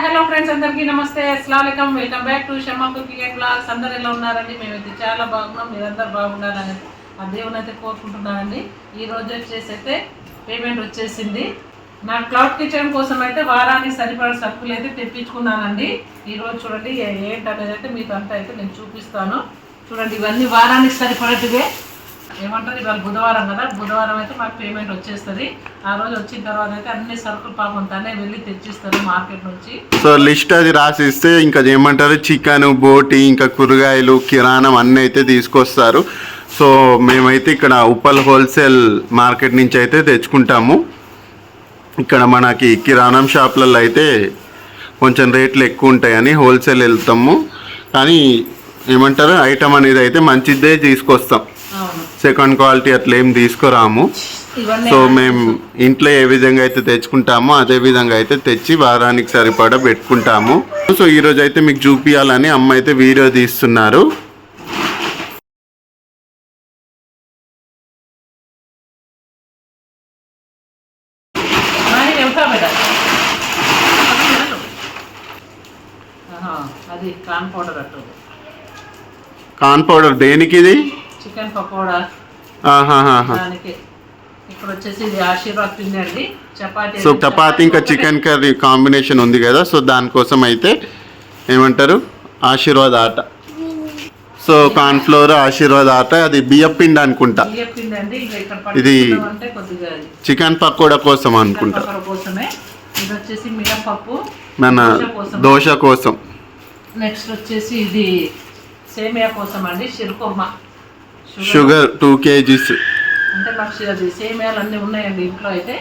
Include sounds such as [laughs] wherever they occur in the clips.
Hi hello friends అందరికీ నమస్తే. అస్సలం welcome back to Shamma cooking and blogs. అందరు ఎలా ఉన్నారండి? మేమైతే చాలా బాగున్నాం. మీరందరూ బాగున్నారని ఆ దేవుని అయితే కోరుకుంటున్నానండి. ఈ రోజు వచ్చేసి అయితే పేమెంట్ వచ్చేసింది. నా క్లౌడ్ కిచెన్ కోసం అయితే వారానికి సరిపడ సరుకులు అయితే తెప్పించుకున్నానండి. ఈరోజు చూడండి ఏంటనేది అయితే మీకు అంతా అయితే నేను చూపిస్తాను. చూడండి ఇవన్నీ వారానికి సరిపడేటివే. ఏమంటారు? ఇవాళ బుధవారం కదా? బుధవారం అయితే మాకు పేమెంట్ వచ్చేస్తుంది. ఆ రోజు వచ్చిన తర్వాత అయితే అన్ని సరుకులు పాపం తనే వెళ్ళి తెచ్చిస్తారు మార్కెట్ నుంచి. సో లిస్ట్ అది రాసి ఇస్తే ఇంకా ఏమంటారు? చికెన్ బోటి ఇంకా కూరగాయలు కిరాణం అన్నీ అయితే తీసుకొస్తారు. సో మేమైతే ఇక్కడ ఉప్పల్ హోల్సేల్ మార్కెట్ నుంచి అయితే తెచ్చుకుంటాము. ఇక్కడ మనకి కిరాణం షాప్లలో అయితే కొంచెం రేట్లు ఎక్కువ ఉంటాయని హోల్సేల్ వెళ్తాము. కానీ ఏమంటారు? ఐటమ్ అనేది అయితే మంచిదే తీసుకొస్తాం. సెకండ్ క్వాలిటీ అట్లా ఏం తీసుకురాము. సో మేము ఇంట్లో ఏ విధంగా అయితే తెచ్చుకుంటామో అదే విధంగా అయితే తెచ్చి వారానికి సరిపడా పెట్టుకుంటాము. సో ఈ రోజు అయితే మీకు చూపించాలని అమ్మ అయితే వీడియో తీస్తున్నారు. అది కాన్ పౌడర్ అట్టు కాన్ పౌడర్ దేనికి ఇది చికెన్ పకోడా. దానికి ఇప్పుడు వచ్చేసి ఇది ఆశీర్వాద్ పిండి అండి. చపాతీ సో చపాతి ఇంకా చికెన్ కర్రీ కాంబినేషన్ ఉంది కదా సో దానికోసం అయితే ఏమంటారు? ఆశీర్వాద్ ఆట. సో ఫ్లోర్ ఆశీర్వాద్ ఆట అది బియ్యం పిండి అనుకుంటా. ఇది చికెన్ పకోడా కోసం అనుకుంటా. మన దోశ కోసం. దోశ కోసం. నెక్స్ట్ వచ్చేసి ఇది సేమియా కోసం అండి షిర్కుర్మా షుగర్ టూ కేజీస్ అంటే సేమియాలు అన్నీ ఉన్నాయండి ఇంట్లో అయితే.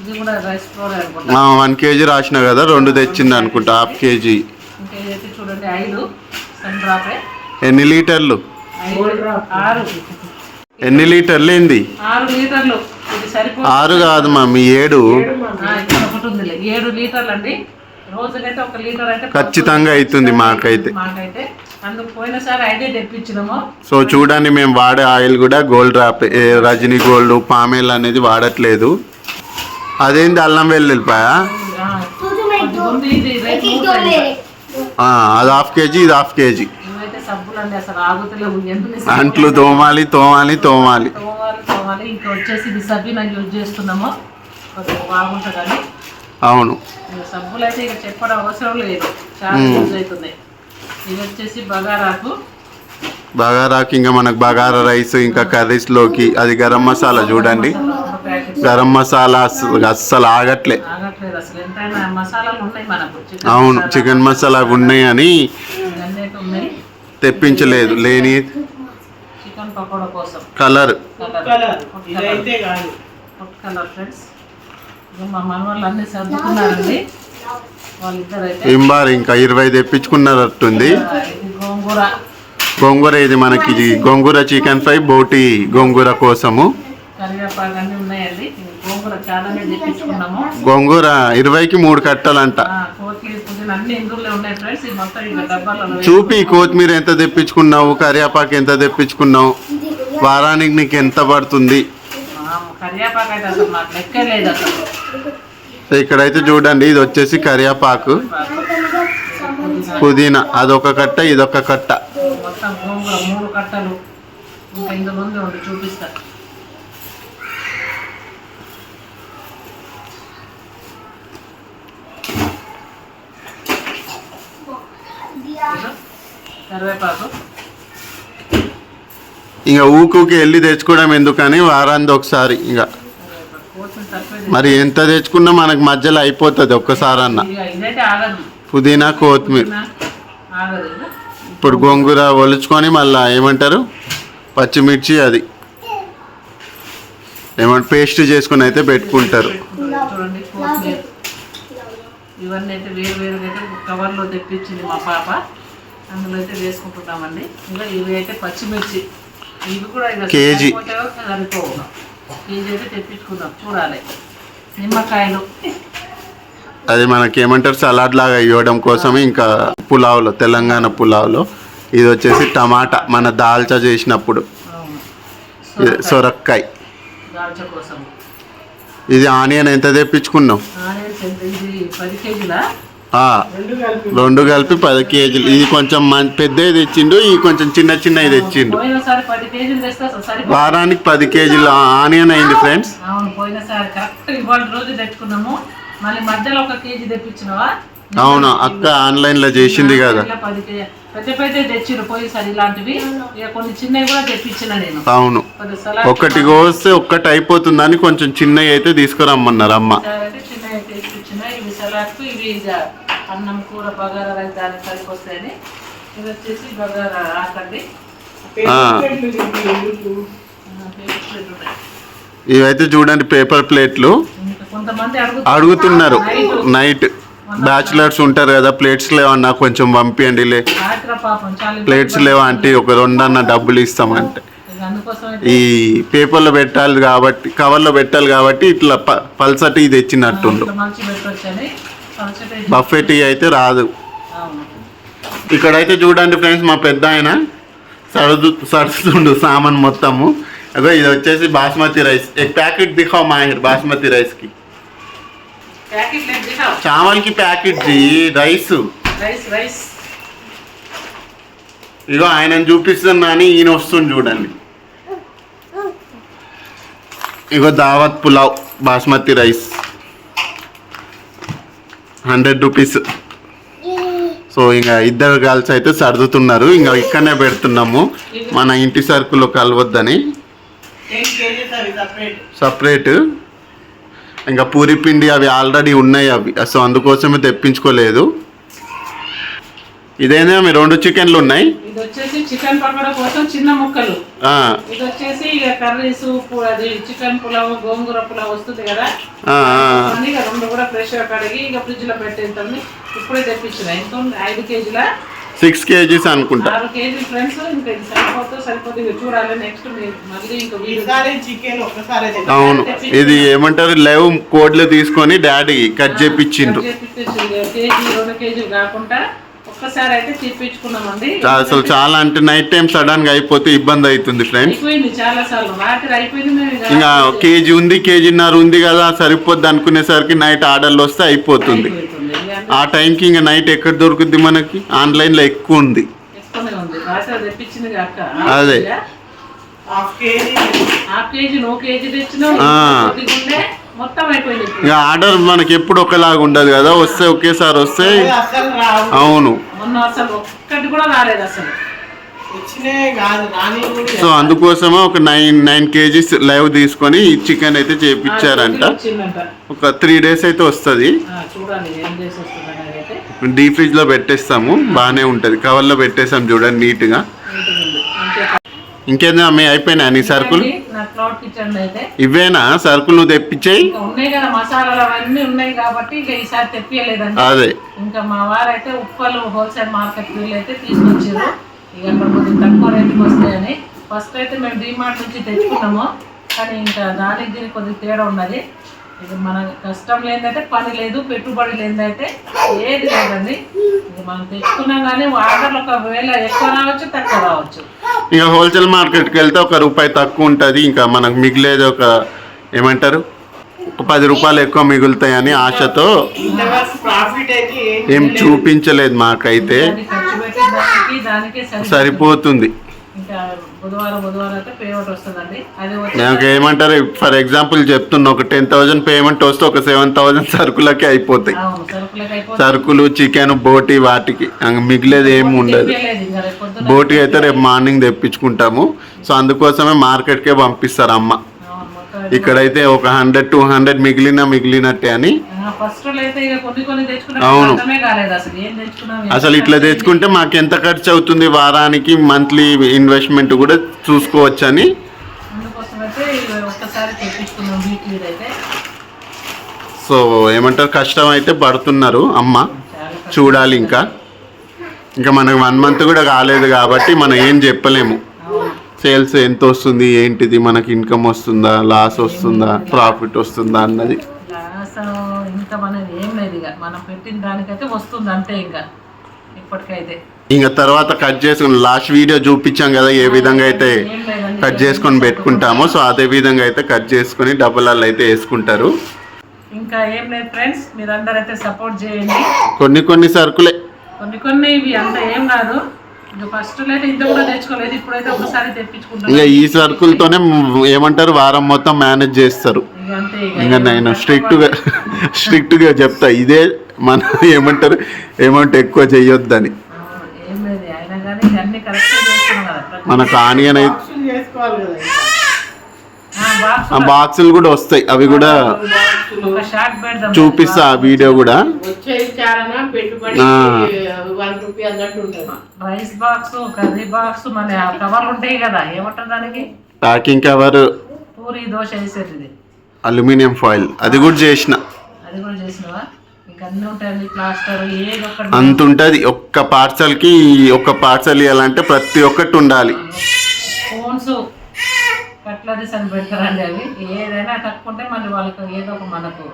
ఇది కూడా రైస్ ఫ్లోర్ అనుకుంటా. వన్ కేజీ రాసిన కదా రెండు తెచ్చింది అనుకుంటా హాఫ్ కేజీ. ఇంకా ఇదైతే చూడండి ఐదు. సన్ డ్రాపే. ఎన్ని లీటర్లు? ఐదు ఆరు. ఎన్ని లీటర్లు ఏంది? ఆరు లీటర్లు. ఇది సరిపోతుంది. ఆరు కాదు మమ్మీ ఏడు. ఆ, ఇక్కడ ఒకటి ఉందిలే. ఏడు లీటర్లు అండి రోజుకైతే ఒక లీటర్ అయితే ఖచ్చితంగా అవుతుంది మాకైతే. మాకైతే. అందుకు పోయినసారి ఐడియా తెప్పించినాము. సో చూడండి మేము వాడే ఆయిల్ కూడా గోల్డ్ డ్రాప్ ఏ రజనీ గోల్డ్ పామేల్ అనేది వాడట్లేదు. అదేంది అల్లం వెల్లుల్లిపాయ అది హాఫ్ కేజీ ఇది హాఫ్ కేజీ. అంట్లు తోమాలి తోమాలి తోమాలి. తోమాలి తోమాలి ఇంకా వచ్చేసి ఇది సబ్బిన యూజ్ చేస్తున్నాము. కొద్దిగా బాగుంటుందని. అవును. సబ్బులు అయితే ఇక చెప్పడం అవసరం లేదు. చాలా యూజ్ అవుతున్నాయి. ఇది వచ్చేసి బగారాకు. బగారాకి ఇంకా మనకు బగారా రైస్ ఇంకా కర్రీస్లోకి అది గరం మసాలా చూడండి. గరం మసాలా అస్స- అస్సలు ఆగట్లే. ఆగట్లేదు అసలు. ఎంతైనా మసాలాలు ఉన్నాయి మనకు. చికెన్ అవును చికెన్ మసాలా ఉన్నాయి అని ఇవన్నీ అయితే ఉన్నాయి. తెప్పించలేదు. లేని చికెన్ పకోడా కోసం. కలర్. కలర్. ఇదైతే కాదు. కలర్ ఫ్రెండ్స్ ఇక మా మనవాళ్ళు అన్ని సర్దుకున్నారండి. ఇంబార్ ఇంకా ఇరవై తెప్పించుకున్నట్టుంది. గోంగూర. గోంగూర ఇది మనకి? గోంగూర చికెన్ ఫ్రై బోటి గోంగూర కోసము. గోంగూర ఇరవైకి మూడు కట్టలంట. చూపి కొత్తిమీర ఎంత తెప్పించుకున్నావు? కరివేపాకు ఎంత తెప్పించుకున్నావు? వారానికి నీకు ఎంత పడుతుంది? ఇక్కడైతే చూడండి ఇది వచ్చేసి కరివేపాకు పుదీనా అదొక కట్ట ఇదొక కట్ట. ఇంకా కరివేపాకు. ఊకుకి వెళ్ళి తెచ్చుకోవడం ఎందుకని వారానికి ఒకసారి ఇంకా. మరి ఎంత తెచ్చుకున్నా మనకు మధ్యలో అయిపోతుంది ఒక్కసారి అన్న పుదీనా కొత్తిమీర. ఇప్పుడు గోంగూర ఒలుచుకొని మళ్ళీ ఏమంటారు? పచ్చిమిర్చి అది. ఏమంటారు పేస్ట్ చేసుకుని అయితే పెట్టుకుంటారు. పెట్టుకుంటారు. చూడండి కొత్తిమీర. ఇవన్నీ అయితే వేరు వేరుగా అయితే కవర్లో తెప్పించింది మా పాప. అందులో అయితే వేసుకుంటున్నామండి. ఇంకా ఇవి అయితే పచ్చిమిర్చి. ఇవి కూడా ఇక కేజీ. కేజీ తెప్పించుకుందాం. చూడాలి. నిమ్మకాయలు. అది మనకి ఏమంటారు సలాడ్ లాగా ఇవ్వడం కోసం ఇంకా పులావ్లో తెలంగాణ పులావ్లో. ఇది వచ్చేసి టమాటా. మన దాల్చా చేసినప్పుడు. సొరక్కాయ. ఇది ఆనియన్ ఎంత తెప్పించుకున్నావు? ఇది రెండు కలిపి పది కేజీలు. ఇది కొంచెం పెద్దది తెచ్చిండు ఈ కొంచెం చిన్న చిన్నవి తెచ్చిండు. వారానికి పది కేజీలు ఆనియన్ అయింది ఫ్రెండ్స్. అవును అక్క ఆన్లైన్లో చేసింది కదా. ఇలా పది కేజీ పెద్ద పెద్ద తెచ్చిరు పోయినసారి ఇలాంటివి. ఇక కొన్ని చిన్నవి కూడా తెప్పించిన నేను. అవును. ఒకటి కోస్తే ఒక్కటి అయిపోతుందని కొంచెం చిన్నవి అయితే తీసుకురమ్మన్నారు అమ్మ. సలాడ్కు ఇవి ఇక అన్నం కూర బగారా రైస్ దానికి సరిపోతాయని. ఇది వచ్చేసి బగారా ఆకండి? ఇవైతే చూడండి పేపర్ ప్లేట్లు. అడుగుతున్నారు. నైట్. బ్యాచులర్స్ ఉంటారు కదా ప్లేట్స్ లేవన్నా కొంచెం పంపియండి లే రాత్రి పాపం చాలా ప్లేట్స్ లేవా అంటే ఒక రెండన్న డబ్బులు ఇస్తామంటే. ఈ పేపర్లో పెట్టాలి కాబట్టి కవర్లో పెట్టాలి కాబట్టి ఇట్లా పల్సటి తెచ్చినట్టుండు. బఫెట్ అయితే రాదు. ఇక్కడైతే చూడండి ఫ్రెండ్స్ మా పెద్ద ఆయన సరదు సరుస్తుండు సామాన్ మొత్తము. అదే ఇది వచ్చేసి బాస్మతి రైస్. ఏ ప్యాకెట్ దిఖావు మా బాస్మతి రైస్కి. చామల్కి ప్యాకెట్ రైస్. ఇగో ఆయన చూపిస్తున్నాను ఈయన వస్తుంది చూడండి. ఇగో Daawat pulao basmati rice. Hundred rupees. So ఇంకా ఇద్దరు గర్ల్స్ అయితే సర్దుతున్నారు. ఇంకా ఇక్కడనే పెడుతున్నాము. మన ఇంటి సరుకులు కలవద్దని. సపరేట్. సపరేట్ ఇంకా పూరి పిండి అవి ఆల్రెడీ ఉన్నాయి అవి. సో అందుకోసమే తెప్పించుకోలేదు. ఇదేనా? మీ రెండు చికెన్లు ఉన్నాయి? ఇది వచ్చేసి చికెన్ పకోడా కోసం చిన్న ముక్కలు. ఆ, ఇది వచ్చేసి ఇక కర్రీస్ అది చికెన్ పులావ్ గోంగూర పులావ్ వస్తుంది కదా? ఆ, ఆ. అని ఇక రెండు కూడా ఫ్రెష్గా కడిగి ఇక ఫ్రిడ్జ్లో పెట్టేంత ఇప్పుడే తెప్పించిన. ఎంత ఉంది? ఐదు కేజీల? సిక్స్ కేజీస్ అనుకుంటా. ఆరు కేజీ ఫ్రెండ్స్ ఇంకా ఇది సరిపోతే సరిపోతే ఇక చూడాలి. నెక్స్ట్ మళ్ళీ ఇంకా వీడియో ఈసారి చికెన్ ఒక్కసారి అవును. ఇది ఏమంటారు? లెవ్ కోడ్లు తీసుకొని డాడీ కట్ చేపించిండ్రు కేజీ రెండు కేజీలు కాకుండా ఒక్కసారి అయితే అసలు చాలా అంటే నైట్ టైం సడన్గా అయిపోతే ఇబ్బంది అవుతుంది ఫ్రెండ్స్ అయిపోయింది చాలా సార్లు. రాత్రి అయిపోయింది మేము ఇక కేజీ ఉంది కేజీన్నర ఉంది కదా సరిపోద్ది అనుకునేసరికి నైట్ ఆర్డర్లు వస్తే అయిపోతుంది. ఆ టైంకి ఇంకా నైట్ ఎక్కడ దొరుకుద్ది మనకి? ఆన్లైన్లో ఎక్కువ ఉంది. అదే. Half KG half KG. No KG ఇక ఆర్డర్ మనకి ఎప్పుడు ఒకలాగా ఉండదు కదా వస్తే ఒకేసారి వస్తే అవును. సో అందుకోసమే ఒక నైన్ నైన్ కేజీస్ లైవ్ తీసుకొని ఈ చికెన్ అయితే చేపించారంట ఒక త్రీ డేస్ అయితే వస్తుంది. ఆ, చూడాలి ఏం చేసి వస్తుంది అనేది అయితే. డీప్ ఫ్రిడ్జ్లో పెట్టేస్తాము బాగానే ఉంటది. కవర్లో పెట్టేస్తాం చూడండి నీట్గా నీట్గా. ఇంకేందా మీ అయిపోయినా నీ సరుకులు? క్లౌడ్ కిచెన్ అయితే. ఇవేనా? సరుకులు నువ్వు తెప్పించేయి? ఇంకా ఉన్నాయి కదా మసాలాలు అవన్నీ ఉన్నాయి కాబట్టి ఇక ఈసారి తెప్పియలేదండి. అదే. ఇంకా మా వారైతే ఉప్పలు హోల్సేల్ మార్కెట్ వీళ్ళు అయితే తీసుకొచ్చారు. ఇక కొంచెం తక్కువ రేటుకి వస్తాయని. ఫస్ట్ అయితే మేము డిమార్ట్ నుంచి తెచ్చుకున్నాము. కానీ ఇంకా దానికి దీనికి కొద్దిగా తేడా ఉన్నది. ఇక మన కష్టం లేదైతే పని లేదు పెట్టుబడి లేదైతే ఏది లేదండి. ఇక మనం తెచ్చుకున్నాం కానీ ఆర్డర్లు ఒకవేళ ఎక్కువ రావచ్చు తక్కువ రావచ్చు. ఇక హోల్సేల్ మార్కెట్కి వెళ్తే ఒక రూపాయి తక్కువ ఉంటుంది. ఇంకా మనకు మిగిలేది ఒక ఏమంటారు? ఒక పది రూపాయలు ఎక్కువ మిగులుతాయని ఆశతో ఏం చూపించలేదు మాకైతే. సరిపోతుంది. నాకు ఏమంటారు ఫర్ ఎగ్జాంపుల్ చెప్తున్నా ఒక టెన్ థౌజండ్ పేమెంట్ వస్తే ఒక సెవెన్ థౌజండ్ సరుకులకి అయిపోతాయి. సరుకులు చికెన్ బోటి వాటికి. మిగిలేది ఏమి ఉండదు. తెప్పియలేదు ఇంకా రేపు పొద్దున్న బోటి అయితే రేపు మార్నింగ్ తెప్పించుకుంటాము. సో అందుకోసమే మార్కెట్కే పంపిస్తారు అమ్మ. ఇక్కడైతే ఒక హండ్రెడ్ టూ హండ్రెడ్ మిగిలిన మిగిలినట్టే అని. అవును. అసలు ఇట్లా తెచ్చుకుంటే మాకు ఎంత ఖర్చు అవుతుంది వారానికి మంత్లీ ఇన్వెస్ట్మెంట్ కూడా చూసుకోవచ్చని. సో ఏమంటారు? కష్టం అయితే పడుతున్నారు అమ్మ. చూడాలి ఇంకా. ఇంకా మనకు వన్ మంత్ కూడా కాలేదు కాబట్టి మనం ఏం చెప్పలేము. సేల్స్ ఎంత వస్తుంది ఏంటిది మనకి ఇన్కమ్ వస్తుందా లాస్ వస్తుందా ప్రాఫిట్ వస్తుందా అన్నది. ఏం లేదు ఇక. మనం పెట్టిన దానికైతే వస్తుంది అంతే ఇంకా. ఇప్పటికైతే. ఇంకా తర్వాత కట్ చేసుకుని లాస్ట్ వీడియో చూపించాం కదా ఏ విధంగా అయితే కట్ చేసుకొని పెట్టుకుంటామో సో అదే విధంగా అయితే కట్ చేసుకొని డబ్బులలో అయితే వేసుకుంటారు. ఇంకా ఏం లేదు ఫ్రెండ్స్ మీరందరూ అయితే సపోర్ట్ చేయండి. కొన్ని కొన్ని సరుకులే కొన్ని కొన్ని ఇవి అంత ఏం కాదు. ఇంకా ఈ సరుకులతోనే ఏమంటారు? వారం మొత్తం మేనేజ్ చేస్తారు. ఇక నేను స్ట్రిక్ట్గా స్ట్రిక్ట్గా చెప్తా. ఇదే మన ఏమంటారు? అమౌంట్ ఎక్కువ ప్రతి- మనకు ఆనియన్ అయితే బాక్సులు చేసుకోవాలి కదా ఇంకా. ఆ, బాక్స్ ఆ బాక్సులు కూడా వస్తాయి. అవి కూడా చూపిస్తా ఆ వీడియో కూడా. రైస్ బాక్స్ కర్రీ బాక్స్ మన ఉంటాయి కదా ఏమంటారు దానికి? Packing cover puri dosa aluminium foil అది కూడా చేసిన. అది కూడా చేసినవా? అంత ఉంటుంది. ఒక్క పార్సల్కి ఒక్క పార్సల్ ఇవ్వాలంటే ప్రతి ఒక్కటి ఉండాలి. ఫోన్స్ కట్లరీస్ అని పెడతారండి అవి. ఏదైనా తక్కువంటే మళ్ళీ వాళ్ళకి ఏదో ఒక మనకు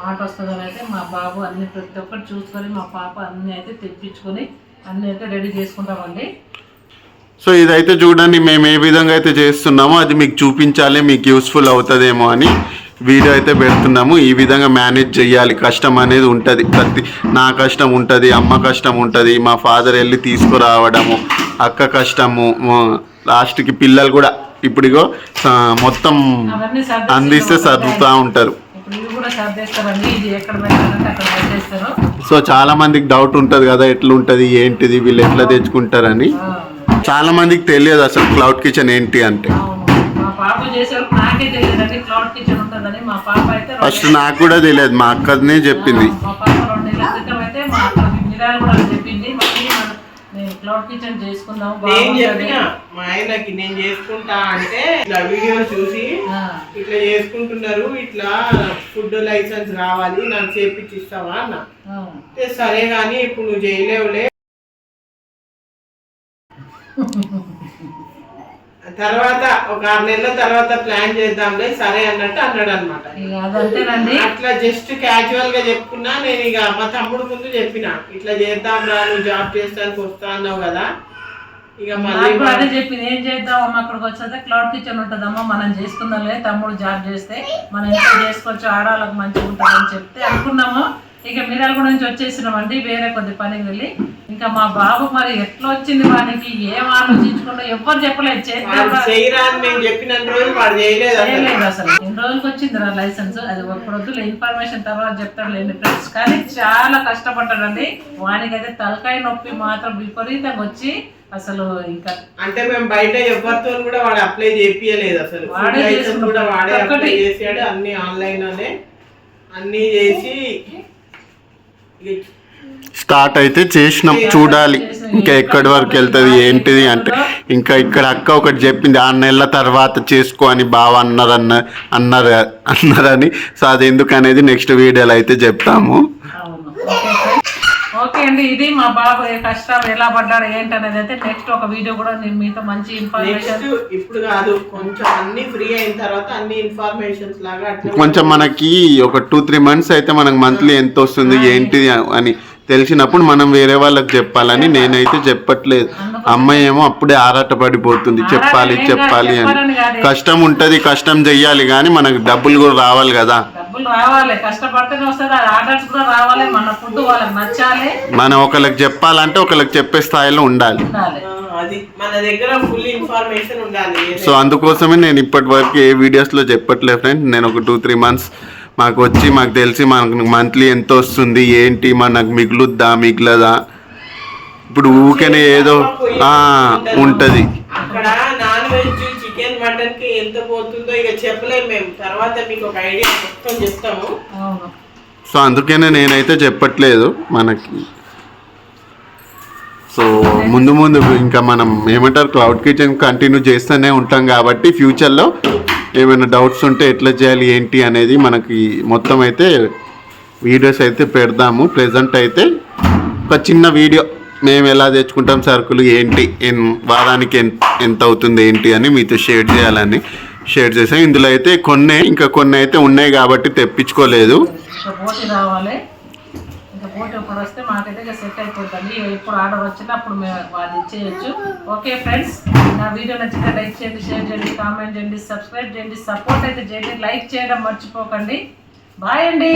మాట వస్తుందని అయితే మా బాబు అన్ని ప్రతి ఒక్కటి చూసుకొని మా పాప అన్ని అయితే తెప్పించుకొని అన్ని అయితే రెడీ చేసుకుంటామండి. సో ఇదైతే చూడండి మేము ఏ విధంగా అయితే చేస్తున్నామో అది మీకు చూపించాలి మీకు యూస్ఫుల్ అవుతుందేమో అని వీడియో అయితే పెడుతున్నాము. ఈ విధంగా మేనేజ్ చేయాలి. కష్టం అనేది ఉంటుంది. ప్రతి నా కష్టం ఉంటుంది అమ్మ కష్టం ఉంటుంది మా ఫాదర్ వెళ్ళి తీసుకురావడము అక్క కష్టము లాస్ట్కి పిల్లలు కూడా ఇప్పుడిగో మొత్తం అందిస్తే సర్దుతూ ఉంటారు. సో చాలా మందికి డౌట్ ఉంటుంది కదా ఎట్లుంటుంది ఏంటిది వీళ్ళు ఎట్లా తెచ్చుకుంటారని. చాలా మందికి తెలియదు అసలు క్లౌడ్ కిచెన్ ఏంటి అంటే. ఫస్ట్ నాకు కూడా తెలియదు మా అక్కనే చెప్పింది. కిచెన్ చేసుకుందాం నేను బాగుంటుంది. చెప్పిన మా ఆయనకి నేను చేసుకుంటా అంటే ఇట్లా వీడియో చూసి ఇట్లా చేసుకుంటున్నారు ఇట్లా ఫుడ్ లైసెన్స్ కావాలి నాకు చేపించి ఇస్తావా అన్న సరే కానీ ఇప్పుడు నువ్వు చేయలేవులే [laughs] తర్వాత ఒక ఆరు నెలల తర్వాత ప్లాన్ చేద్దాంలే సరే అన్నట్టు అన్నాడు అనమాట అదంతేనండి. అట్లా జస్ట్ క్యాజువల్గా చెప్పుకున్నా నేను ఇక మా తమ్ముడు ముందు చెప్పిన ఇట్లా చేద్దాం రా నువ్వు జాబ్ చేస్తానికి వస్తా అన్నావు కదా. ఇక నాకు అదే చెప్పింది ఏం చేద్దాం అమ్మ అక్కడికి వచ్చేస్తే క్లౌడ్ కిచెన్ ఉంటుందమ్మా మనం చేసుకుందాంలే తమ్ముడు జాబ్ చేస్తే మనం ఇంట్లో చేసుకోవచ్చు ఆడవాళ్ళకి మంచిగా ఉంటుందని చెప్తే అనుకున్నాము. ఇక మిరాల కూడా నుంచి వచ్చేసినామండి వేరే కొద్ది పనికి వెళ్ళి. ఇంకా మా బాబు మరి ఎట్లా వచ్చింది వానికి ఏం ఆలోచించకుండా ఎవ్వరు చెప్పలేదు. చేయలేదు అసలు. ఎన్ని రోజులకి వచ్చింది నా లైసెన్స్? అది వద్దులే ఇన్ఫర్మేషన్ తర్వాత చెప్తాడు లేండి ఫ్రెండ్స్ కానీ చాలా కష్టపడ్డాడండి. వానికైతే తలకాయ నొప్పి మాత్రం విపరీతంగా వచ్చి అసలు ఇంకా అంటే మేము బయట ఎవరితో కూడా వాడు అప్లై చేపియలేదు అసలు. వాడే. కూడా వాడే. అప్లై చేసాడు అన్ని ఆన్లైన్లోనే అన్ని చేసి స్టార్ట్ అయితే చేసినాం చూడాలి. ఇంకా ఎక్కడి వరకు వెళ్తుంది ఏంటిది అంటే ఇంకా ఇక్కడ అక్క ఒకటి చెప్పింది ఆరు నెలల తర్వాత చేసుకో అని బావ అన్నారు అన్న అన్నారు అన్నారని. సో అది ఎందుకు అనేది నెక్స్ట్ వీడియోలో అయితే చెప్తాము. ఓకే అండి ఇది మా బాబు కష్టాలు ఎలా పడ్డాడు ఏంటనేది అయితే నెక్స్ట్ ఒక వీడియో కూడా నేను మీతో మంచి ఇన్ఫర్మేషన్ నెక్స్ట్ ఇప్పుడు కాదు కొంచెం అన్ని ఫ్రీ అయిన తర్వాత అన్ని ఇన్ఫర్మేషన్స్ లాగా కొంచెం మనకి ఒక టూ త్రీ మంత్స్ అయితే మనకు మంత్లీ ఎంత వస్తుంది ఏంటిది అని తెలిసినప్పుడు మనం వేరే వాళ్ళకి చెప్పాలని నేనైతే చెప్పట్లేదు. అమ్మాయి ఏమో అప్పుడే ఆరాట పడిపోతుంది చెప్పాలి చెప్పాలి అని. కష్టం ఉంటుంది కష్టం చెయ్యాలి కానీ మనకు డబ్బులు కూడా రావాలి కదా. డబ్బులు రావాలి కష్టపడితేనే వస్తుంది. అది ఆర్డర్స్ కూడా రావాలి మన ఒకరికి చెప్పాలంటే ఒకరికి చెప్పే స్థాయిలో ఉండాలి. ఉండాలి. ఆ, అది మన దగ్గర ఫుల్ ఇన్ఫర్మేషన్ ఉండాలి. సో అందుకోసమే నేను ఇప్పటి వరకు ఏ వీడియోస్లో చెప్పట్లేదు ఫ్రెండ్స్ నేను ఒక టూ త్రీ మంత్స్ మాకు వచ్చి మాకు తెలిసి మనకు మంత్లీ ఎంత వస్తుంది ఏంటి మనకు మిగులుద్దా మిగలదా? ఇప్పుడు ఊరికనే ఏదో ఆ, ఉంటది. అక్కడ నాన్ వెజ్ చికెన్ మటన్కి ఎంత పోతుందో ఇక చెప్పలేము మేము. తర్వాత మీకు ఒక ఐడియా మొత్తం చెప్తాము. అవును. సో అందుకనే నేనైతే చెప్పట్లేదు మనకి. సో ముందు ముందు ఇంకా మనం ఏమంటారు క్లౌడ్ కిచెన్ కంటిన్యూ చేస్తూనే ఉంటాం కాబట్టి ఫ్యూచర్లో ఏమైనా డౌట్స్ ఉంటే ఎట్లా చేయాలి ఏంటి అనేది మనకి మొత్తం అయితే వీడియోస్ అయితే పెడదాము. ప్రజెంట్ అయితే ఒక చిన్న వీడియో మేము ఎలా తెచ్చుకుంటాం సరుకులు ఏంటి ఎన్ వారానికి ఎంత ఎంత అవుతుంది ఏంటి అని మీతో షేర్ చేయాలని షేర్ చేసాం. ఇందులో అయితే కొన్ని ఇంకా కొన్ని అయితే ఉన్నాయి కాబట్టి తెప్పించుకోలేదు. ఇంకా మాకైతే ఇక సెట్ అయిపోతుంది ఎప్పుడు ఆర్డర్ వచ్చినా అప్పుడు మేము అది ఇచ్చేయచ్చు ఓకే ఫ్రెండ్స్ నా వీడియో నచ్చితే లైక్ చేయండి షేర్ చేయండి కామెంట్ చేయండి సబ్స్క్రైబ్ చేయండి సపోర్ట్ అయితే చేయండి లైక్ చేయడం మర్చిపోకండి. బాయ్ అండి.